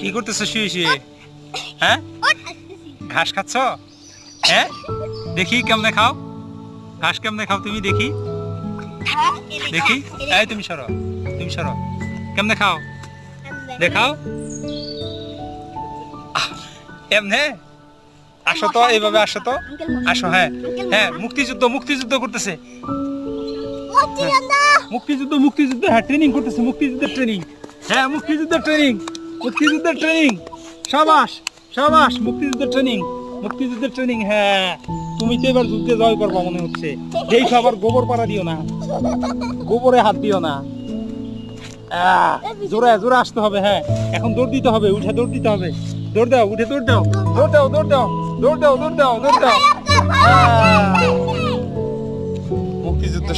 কি করতেছো শুয়ে শুয়ে? হ্যাঁ? ঘাস খাচ্ছ? হ্যাঁ? দেখি কেমনে খাও। ঘাস কেমনে খাও তুমি দেখি। দেখি। এই তুমি সরো তুমি সরো। কেমনে খাও? দেখাও। এমনে? আসো তো, এইভাবে আসো তো। আসো হ্যাঁ। হ্যাঁ মুক্তিযুদ্ধ মুক্তিযুদ্ধ করতেছে। মুক্তিযুদ্ধ মুক্তিযুদ্ধ হ্যাঁ ট্রেনিং করতেছে, মুক্তিযুদ্ধের ট্রেনিং হ্যাঁ মুক্তিযুদ্ধের ট্রেনিং মুক্তিযুদ্ধের ট্রেনিং সাবাস সাবাস, মুক্তিযুদ্ধের ট্রেনিং মুক্তিযুদ্ধের ট্রেনিং হ্যাঁ। তুমি তো এবার যুদ্ধে জয় করবা মনে হচ্ছে। এই খাবার গোবর পাড়া দিও না। গোবরে হাত দিও না। জোরে জোরে আসতে হবে হ্যাঁ। এখন দৌড় দিতে হবে, উঠে দৌড় দিতে হবে। দৌড় দাও, উঠে দৌড় দাও। দৌড় দাও দৌড় দাও। দৌড় দাও দৌড় দাও দৌড় দাও। মুক্তিযুদ্ধ